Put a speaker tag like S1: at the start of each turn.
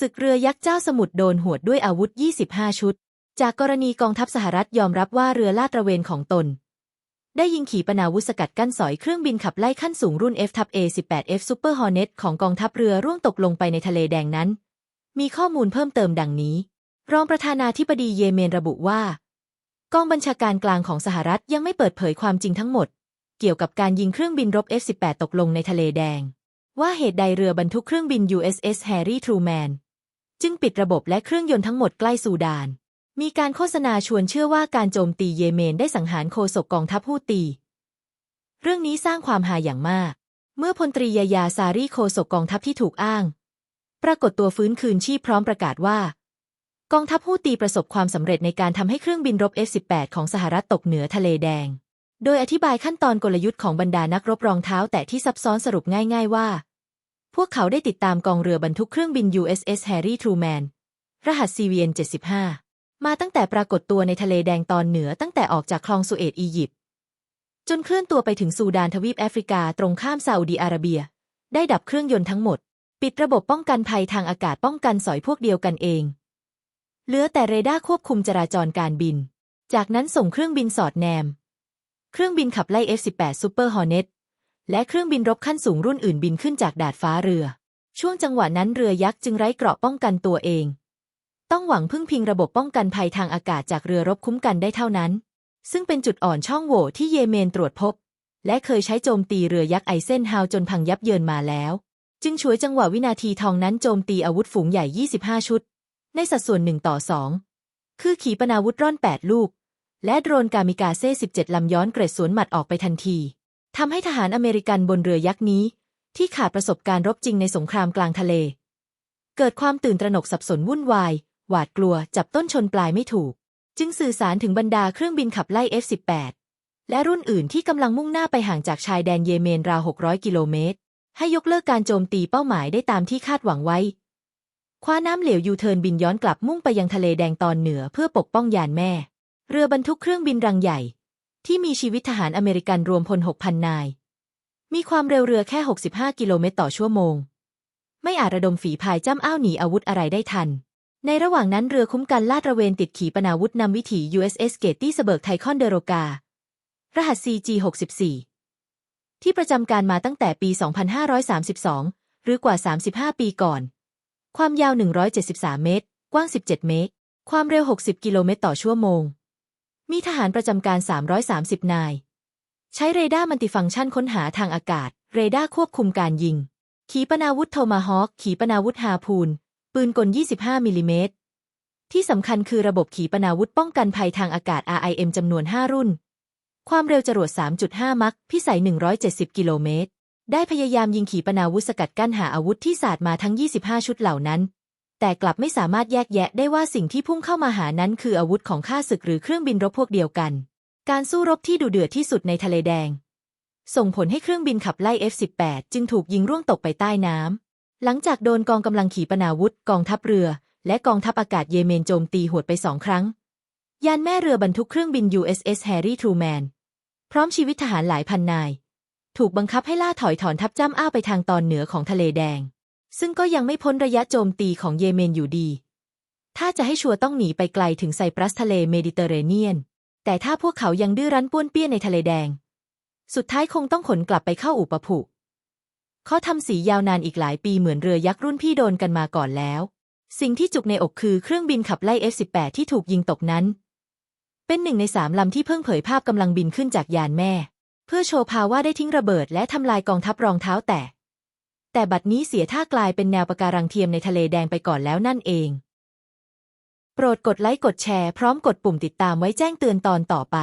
S1: ศึกเรือยักษ์เจ้าสมุทรโดนหวดด้วยอาวุธ 25 ชุด จากกรณีกองทัพสหรัฐยอมรับว่าเรือลาดตระเวนของตน ได้ยิงขีปนาวุธสกัดกั้นสอยเครื่องบินขับไล่ขั้นสูงรุ่น F ทับ A18F Super Hornet ของกองทัพเรือร่วงตกลงไปในทะเลแดงนั้น มีข้อมูลเพิ่มเติมดังนี้ รองประธานาธิบดีเยเมนระบุว่า กองบัญชาการกลางของสหรัฐยังไม่เปิดเผยความจริงทั้งหมด เกี่ยวกับการยิงเครื่องบินรบ F-18 ตกลงในทะเลแดง ว่าเหตุใดเรือบรรทุกเครื่องบิน USS Harry Truman จึงปิดระบบและเครื่องยนต์ทั้งหมดใกล้ซูดาน มีการโฆษณาชวนเชื่อว่าการโจมตีเยเมนได้สังหารโคศกกองทัพฮูตี เรื่องนี้สร้างความหาอย่างมาก เมื่อพลตรียายาซารีโคศกกองทัพที่ถูกอ้าง ปรากฏตัวฟื้นคืนชีพพร้อมประกาศว่า กองทัพฮูตีประสบความสำเร็จในการทำให้เครื่องบินรบ F-18 ของสหรัฐตกเหนือทะเลแดง โดยอธิบายขั้นตอนกลยุทธ์ของบรรดานักรบรองเท้าแต่ที่ซับซ้อนสรุปง่าย ๆ ว่า พวกเขาได้ติดตามกองเรือบรรทุกเครื่องบิน USS Harry Truman รหัส CVN 75 มาตั้งแต่ปรากฏตัวในทะเลแดงตอนเหนือตั้งแต่ออกจากคลองสุเอตอียิปต์จนเคลื่อนตัวไปถึงซูดานทวีปแอฟริกาตรงข้ามซาอุดีอาระเบีย ได้ดับเครื่องยนต์ทั้งหมด ปิดระบบป้องกันภัยทางอากาศป้องกันสอยพวกเดียวกันเอง เหลือแต่เรดาร์ควบคุมจราจรการบิน จากนั้นส่งเครื่องบินสอดแนม เครื่องบินขับไล่ F-18 Super Hornet และเครื่องบินรบขั้นสูงรุ่นอื่นบินขึ้นจากดาดฟ้าเรือ ช่วงจังหวะนั้นเรือยักษ์จึงไร้เกราะป้องกันตัวเอง ต้องหวังพึ่งพิงระบบป้องกันภัยทางอากาศจากเรือรบคุ้มกันได้เท่านั้น ซึ่งเป็นจุดอ่อนช่องโหว่ที่เยเมนตรวจพบ และเคยใช้โจมตีเรือยักษ์ไอเซนฮาวจนพังยับเยินมาแล้ว จึงช่วยจังหวะวินาทีทองนั้นโจมตีอาวุธฝูงใหญ่ 25 ชุด ในสัดส่วนหนึ่งต่อสองคือขีปนาวุธร่อน 8 ลูก และโดรนกามิกาเซ่17ลำย้อนเกรดสวนหมัดออกไปทันที ทำให้ทหารอเมริกันบนเรือยักษ์นี้ ที่ขาดประสบการณ์รบจริงในสงครามกลางทะเล เกิดความตื่นตระหนกสับสนวุ่นวาย หวาดกลัวจับต้นชนปลายไม่ถูก จึงสื่อสารถึงบรรดาเครื่องบินขับไล่ F-18 และรุ่นอื่นที่กำลังมุ่งหน้าไปห่างจากชายแดนเยเมนราว 600 กิโลเมตร ให้ยกเลิกการโจมตีเป้าหมายได้ตามที่คาดหวังไว้ คว้าน้ำเหลวยูเทิร์นบินย้อนกลับมุ่งไปยังทะเลแดงตอนเหนือเพื่อปกป้องยานแม่ เรือบรรทุกเครื่องบินรังใหญ่ ที่มีชีวิตทหารอเมริกันรวมพล 6,000 นาย มีความเร็วเรือแค่ 65 กิโลเมตรต่อชั่วโมง ไม่อาจระดมฝีพายจ้ำอ้าวหนีอาวุธอะไรได้ทัน ในระหว่างนั้นเรือคุ้มกันลาดระเวนติดขีปนาวุธนำวิถี USS เกตตี้สเบิร์กไทคอนเดโรกา รหัส CG64 ที่ประจำการมาตั้งแต่ปี 2532 หรือกว่า 35 ปีก่อน ความยาว 173 เมตร กว้าง 17 เมตร ความเร็ว 60 กิโลเมตรต่อชั่วโมง มีทหารประจำการ 330 นาย ใช้เรดาร์มัลติฟังก์ชันค้นหาทางอากาศ เรดาร์ควบคุมการยิง ขีปนาวุธโทมาฮอคขีปนาวุธฮาพูน ปืนกล 25 มิลิเมตร ที่สำคัญคือระบบขีปนาวุธป้องกันภัยทางอากาศ RIM จำนวน 5 รุ่น ความเร็วจรวด 3.5 มักพิสัย 170 กิโลเมตร ได้พยายามยิงขีปนาวุธสกัดกั้นหาอาวุธที่สาดมาทั้ง 25 ชุดเหล่านั้น แต่กลับไม่สามารถแยกแยะได้ว่าสิ่งที่พุ่งเข้ามาหานั้นคืออาวุธของข้าศึกหรือเครื่องบินรบพวกเดียวกัน การสู้รบที่ดุเดือดที่สุดในทะเลแดง ส่งผลให้เครื่องบินขับไล่ F-18 จึงถูกยิงร่วงตกไปใต้น้ำ หลังจากโดนกองกำลังขีปนาวุธ กองทัพเรือ และกองทัพอากาศเยเมนโจมตีหวดไปสองครั้ง ยานแม่เรือบรรทุกเครื่องบิน USS Harry Truman พร้อมชีวิตทหารหลายพันนาย ถูกบังคับให้ล่าถอยถอนทัพจ้ำอ้าไปทางตอนเหนือของทะเลแดง ซึ่งก็ยังไม่พ้นระยะโจมตีของเยเมนอยู่ดี ถ้าจะให้ชัวร์ต้องหนีไปไกลถึงไซปรัสทะเลเมดิเตอร์เรเนียน แต่ถ้าพวกเขายังดื้อรั้นป้วนเปี้ยนในทะเลแดง สุดท้ายคงต้องขนกลับไปเข้าอุปผุเขาทำสียาวนานอีกหลายปีเหมือนเรือยักษ์รุ่นพี่โดนกันมาก่อนแล้ว สิ่งที่จุกในอกคือเครื่องบินขับไล่ F-18 ที่ถูกยิงตกนั้น เป็นหนึ่งในสามลำที่เพิ่งเผยภาพกำลังบินขึ้นจากยานแม่ เพื่อโชว์พาวว่าได้ทิ้งระเบิดและทำลายกองทัพรองเท้าแตก แต่บัดนี้เสียท่ากลายเป็นแนวปะการังเทียมในทะเลแดงไปก่อนแล้วนั่นเอง โปรดกดไลค์กดแชร์พร้อมกดปุ่มติดตามไว้แจ้งเตือนตอนต่อไป